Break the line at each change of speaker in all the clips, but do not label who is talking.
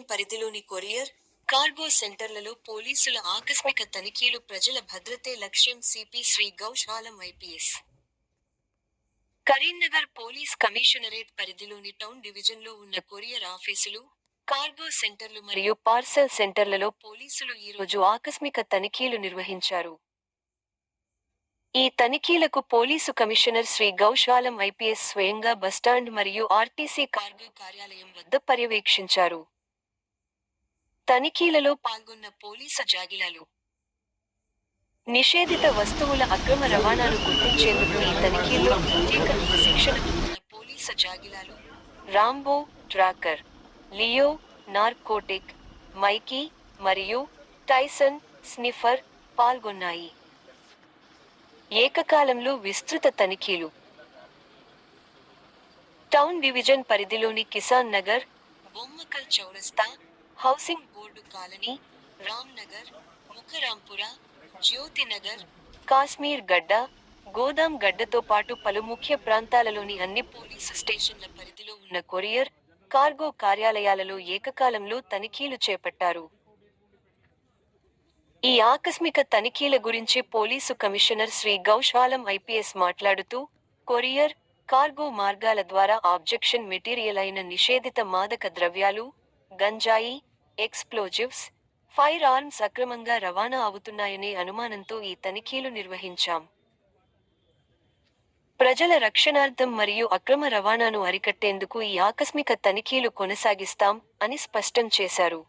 Town పరిధిలోని courier cargo సెంటర్లలో పోలీసుల ఆకస్మిక తనిఖీలు ప్రజల భద్రతే లక్ష్యం CP Shri Gaushalam IPS. Karimnagar police commissionerate పరిధిలోని టౌన్ డివిజన్లో ఉన్న కొరియర్ ఆఫీసులు కార్గో సెంటర్లు మరియు పార్సెల్ సెంటర్లలో పోలీసులు ఈరోజు ఆకస్మిక తనిఖీలు నిర్వహించారు. ఈ తనిఖీలకు police commissioner Shri Gaushalam IPS స్వయంగా బస్టాండ్ మరియు ఆర్టీసీ కార్గో కార్యాలయం వద్ద పర్యవేక్షించారు. తనిఖీలలో పాల్గొన్న పోలీసు జాగిలాలు. నిషేధిత వస్తువుల అక్రమ రవాణాను గుర్తించేందుకు ఈ తనిఖీల్లో ప్రత్యేక శిక్షణ పొందిన police జాగిలాలు Rambo tracker Leo narcotic Mikey మరియు టైసన్ స్నిఫర్ పాల్గొన్నాయి. ఏకకాలంలో విస్తృత తనిఖీలు. టౌన్ డివిజన్ పరిధిలోని కిసాన్ నగర్ బొమ్మకల్ చౌరస్తా housing board colony Ramnagar Mukarampura Jyothinagar Kashmir Gadda గోదాం గడ్డతో పాటు పలు ముఖ్య ప్రాంతాలలోని అన్ని పోలీసు స్టేషన్ల పరిధిలో ఉన్న కొరియర్ కార్గో కార్యాలయాలలో ఏకకాలంలో తనిఖీలు చేపట్టారు. ఈ ఆకస్మిక తనిఖీల గురించి police commissioner Shri Gaushalam IPS మాట్లాడుతూ కొరియర్ కార్గో మార్గాల ద్వారా ఆబ్జెక్షన్ మెటీరియల్ అయిన నిషేధిత మాదక ద్రవ్యాలు గంజాయి ఎక్స్ప్లోజివ్స్ ఫైర్ ఆర్మ్స్ అక్రమంగా రవాణా అవుతున్నాయనే అనుమానంతో ఈ తనిఖీలు నిర్వహించాం. ప్రజల రక్షణార్థం మరియు అక్రమ రవాణాను అరికట్టేందుకు ఈ ఆకస్మిక తనిఖీలు కొనసాగిస్తాం అని స్పష్టం చేశారు.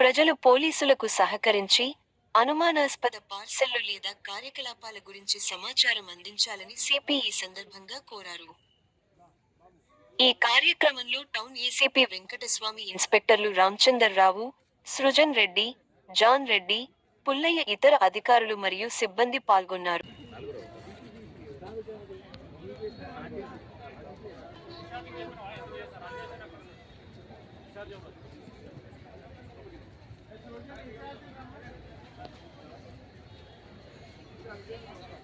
ప్రజలు పోలీసులకు సహకరించి అనుమానాస్పద పార్సెల్లు లేదా కార్యకలాపాల గురించి సమాచారం అందించాలని సిపి ఈ సందర్భంగా కోరారు. ఈ కార్యక్రమంలో టౌన్ ఏసీపీ వెంకటస్వామి ఇన్స్పెక్టర్లు రామచందర్ రావు సృజన్ రెడ్డి జాన్ రెడ్డి పుల్లయ్య ఇతర అధికారులు మరియు సిబ్బంది పాల్గొన్నారు
Thank you.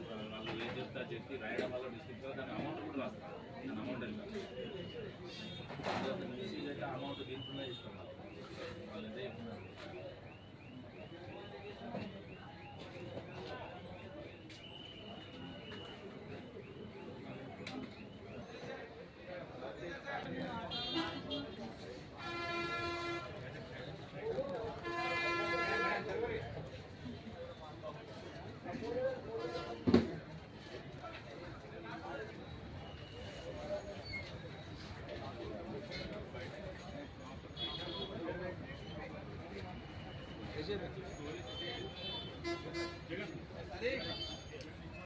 వాళ్ళు ఏం చెప్తా చెప్పి రాయడం వల్ల డిస్ట్రిక్ట్ దాని అమౌంట్ కూడా రాస్తారు. దాని అమౌంట్ ఎంత మిస్యూజ్ అయితే అమౌంట్ తీసుకున్నా ఇస్తాం. వాళ్ళు ఎంత చెప్తున్నారు Regina.